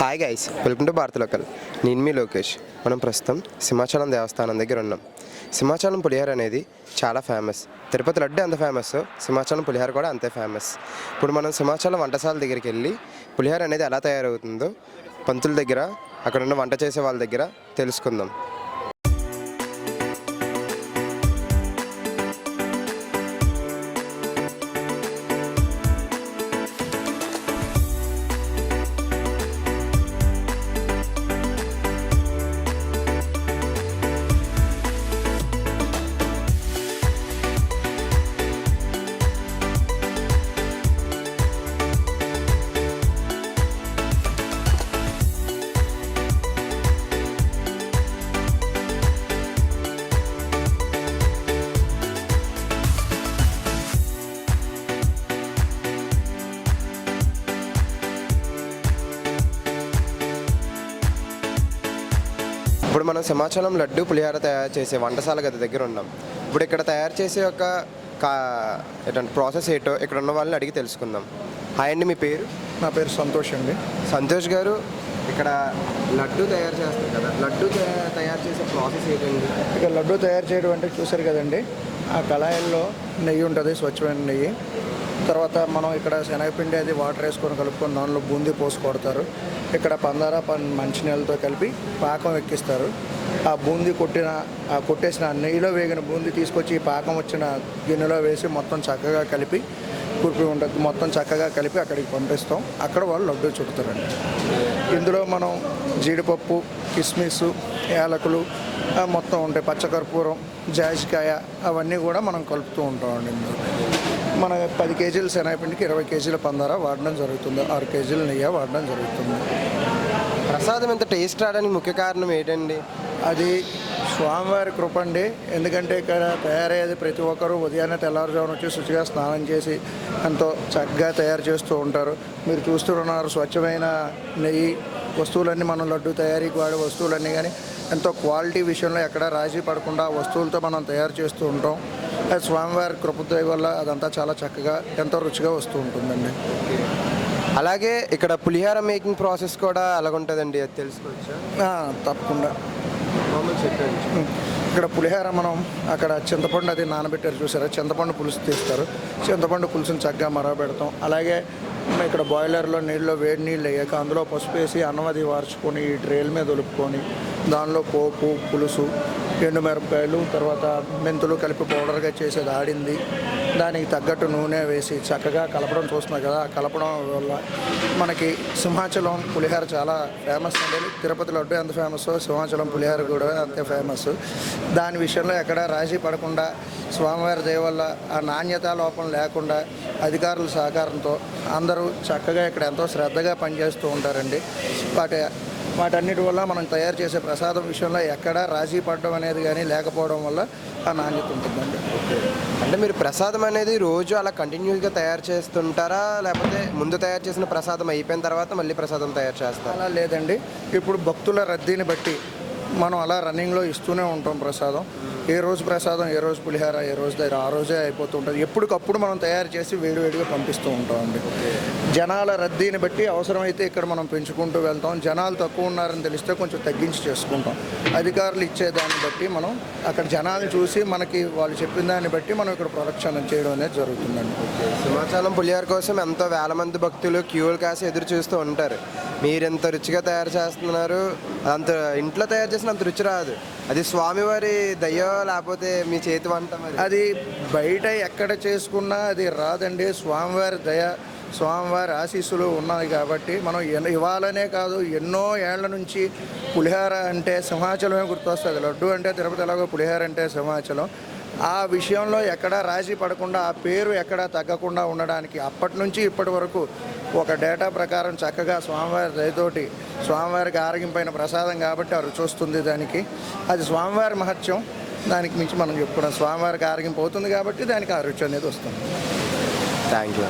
Hi guys welcome to Bharat local నేను మీ లోకేష్. మనం ప్రస్తుతం సింహాచలం దేవస్థానం దగ్గర ఉన్నాం. సింహాచలం పులిహోర అనేది చాలా ఫేమస్ తిరుపతి లడ్డు ఎంత ఫేమస్ సింహాచలం పులిహోర కూడా అంతే ఫేమస్ ఇప్పుడు మనం సింహాచలం వంటశాల దగ్గరికి వెళ్ళి పులిహోర అనేది ఎలా తయారవుతుందో పంతుల దగ్గర అక్కడ ఉన్న వంట చేసే వాళ్ళ దగ్గర తెలుసుకుందాం. ఇప్పుడు మనం సింహాచలం లడ్డు పులిహోర తయారు చేసే వంటశాల గది దగ్గర ఉన్నాం. ఇప్పుడు ఇక్కడ తయారు చేసే ఒక కా ఏంటంటే ప్రాసెస్ ఏంటో ఇక్కడ ఉన్న వాళ్ళని అడిగి తెలుసుకుందాం. హాయ్ అండి మీ పేరు? నా పేరు సంతోష్ అండి. సంతోష్ గారు ఇక్కడ లడ్డు తయారు చేస్తారు కదా. లడ్డు తయా- తయారు చేసే ప్రాసెస్ ఏంటండి? ఇక లడ్డు తయారు చేయడం అంటే చూసారు కదండి. ఆ కళాయిల్లో నెయ్యి ఉంటుంది స్వచ్ఛమైన నెయ్యి. తర్వాత మనం ఇక్కడ శనగపిండి అది వాటర్ వేసుకొని కలుపుకొని దానిలో బూందీ పోసి కొడతారు. ఇక్కడ పందార పన్ మంచినీళ్ళతో కలిపి పాకం ఎక్కిస్తారు. ఆ బూందీ కొట్టిన ఆ కొట్టేసిన నెయ్యిలో వేగిన బూందీ తీసుకొచ్చి ఈ పాకం వచ్చిన గిన్నెలో వేసి మొత్తం చక్కగా కలిపి కురిపి ఉంటుంది. మొత్తం చక్కగా కలిపి అక్కడికి పంపిస్తాం. అక్కడ వాళ్ళు లడ్డు చుడతారండి. ఇందులో మనం జీడిపప్పు కిస్మిస్ యాలకులు మొత్తం ఉంటాయి. పచ్చకర్పూరం జాజికాయ అవన్నీ కూడా మనం కలుపుతూ ఉంటామండి ఇందులో. మన పది కేజీల శనగపిండికి ఇరవై కేజీల పందార వాడడం జరుగుతుంది. ఆరు కేజీల నెయ్యి వాడడం జరుగుతుంది. ప్రసాదం ఇంత టేస్ట్ రావడానికి ముఖ్య కారణం ఏంటండి? అది స్వామివారి కృప అండి. ఎందుకంటే ఇక్కడ తయారయ్యేది ప్రతి ఒక్కరూ ఉదయాన్నే తెల్లవారుజామున వచ్చి శుచిగా స్నానం చేసి ఎంతో చక్కగా తయారు చేస్తూ ఉంటారు. మీరు చూస్తున్నారు స్వచ్ఛమైన నెయ్యి వస్తువులన్నీ మనం లడ్డు తయారీకి వాడే వస్తువులన్నీ కానీ ఎంతో క్వాలిటీ విషయంలో ఎక్కడ రాజీ పడకుండా వస్తువులతో మనం తయారు చేస్తూ ఉంటాం. స్వామివారి కృపదయ వల్ల అదంతా చాలా చక్కగా ఎంతో రుచిగా వస్తూ ఉంటుందండి. అలాగే ఇక్కడ పులిహోర మేకింగ్ ప్రాసెస్ కూడా అలాగుంటుందండి అది తెలుసుకోవచ్చా? తప్పకుండా. ఇక్కడ పులిహోర మనం అక్కడ చింతపండు అది నానబెట్టారు చూసారా? చింతపండు పులుసు తీస్తారు. చింతపండు పులుసుని చక్కగా మరగబెడతాం. అలాగే ఇక్కడ బాయిలర్లో నీళ్ళలో వేడి నీళ్ళు వేయక అందులో పసుపు వేసి అన్నమది వార్చుకొని ఈ ట్రేల మీద ఒలుపుకొని దానిలో పోపు పులుసు ఎండుమిరపకాయలు తర్వాత మెంతులు కలిపి పౌడర్గా చేసేది ఆడింది. దానికి తగ్గట్టు నూనె వేసి చక్కగా కలపడం చూస్తున్నాం కదా కలపడం వల్ల మనకి సింహాచలం పులిహోర చాలా ఫేమస్ అండి. తిరుపతి లడ్డు ఎంత ఫేమస్ సింహాచలం పులిహోర కూడా అంతే ఫేమస్ దాని విషయంలో ఎక్కడ రాజీ పడకుండా స్వామివారి దయ వల్ల ఆ నాణ్యత లోపం లేకుండా అధికారుల సహకారంతో అందరూ చక్కగా ఇక్కడ ఎంతో శ్రద్ధగా పనిచేస్తూ ఉంటారండి. వాటి వాటన్నిటి వల్ల మనం తయారు చేసే ప్రసాదం విషయంలో ఎక్కడా రాజీ పడడం అనేది కానీ లేకపోవడం వల్ల ఆ నాణ్యత ఉంటుందండి. అంటే మీరు ప్రసాదం అనేది రోజు అలా కంటిన్యూస్గా తయారు చేస్తుంటారా? లేకపోతే ముందు తయారు చేసిన ప్రసాదం అయిపోయిన తర్వాత మళ్ళీ ప్రసాదం తయారు చేస్తారా? అలా లేదండి. ఇప్పుడు భక్తుల రద్దీని బట్టి మనం అలా రన్నింగ్లో ఇస్తూనే ఉంటాం ప్రసాదం. ఏ రోజు ప్రసాదం ఏ రోజు పులిహార ఏ రోజు దగ్గర ఆ రోజే అయిపోతూ ఉంటుంది ఎప్పటికప్పుడు మనం తయారు చేసి వేడివేడిగా పంపిస్తూ ఉంటామండి జనాల రద్దీని బట్టి అవసరమైతే ఇక్కడ మనం పెంచుకుంటూ వెళ్తాం. జనాలు తక్కువ ఉన్నారని తెలిస్తే కొంచెం తగ్గించి చేసుకుంటాం. అధికారులు ఇచ్చే దాన్ని బట్టి మనం అక్కడ జనాలు చూసి మనకి వాళ్ళు చెప్పిన దాన్ని బట్టి మనం ఇక్కడ ప్రొడక్షన్ చేయడం అనేది జరుగుతుందండి. సింహాచలం పులిహోర కోసం ఎంతో వేల మంది భక్తులు క్యూలు కాసి ఎదురు చూస్తూ ఉంటారు. మీరు ఎంత రుచిగా తయారు చేస్తున్నారు. అంత ఇంట్లో తయారు చేసిన అంత రుచి రాదు. అది స్వామివారి దయ్యో లేకపోతే మీ చేతి వంట మరి? అది బయట ఎక్కడ చేసుకున్నా అది రాదండి. స్వామివారి దయ స్వామివారి ఆశీస్సులు ఉన్నాయి కాబట్టి మనం ఎన్- ఇవాళనే కాదు ఎన్నో ఏళ్ళ నుంచి పులిహార అంటే సింహాచలమే గుర్తొస్తుంది. లడ్డు అంటే తిరుపతి ఎలాగో పులిహార అంటే సింహాచలం. ఆ విషయంలో ఎక్కడ రాజీ పడకుండా ఆ పేరు ఎక్కడ తగ్గకుండా ఉండడానికి అప్పటి నుంచి ఇప్పటి వరకు ఒక డేటా ప్రకారం చక్కగా స్వామివారి దయతోటి స్వామివారికి ఆరగింపైన ప్రసాదం కాబట్టి ఆ రుచి వస్తుంది దానికి. అది స్వామివారి మహత్యం. దానికి మించి మనం చెప్పుకోవడం స్వామివారికి ఆరోగ్యం పోతుంది కాబట్టి దానికి ఆరోగ్యం అనేది వస్తుంది. Thank you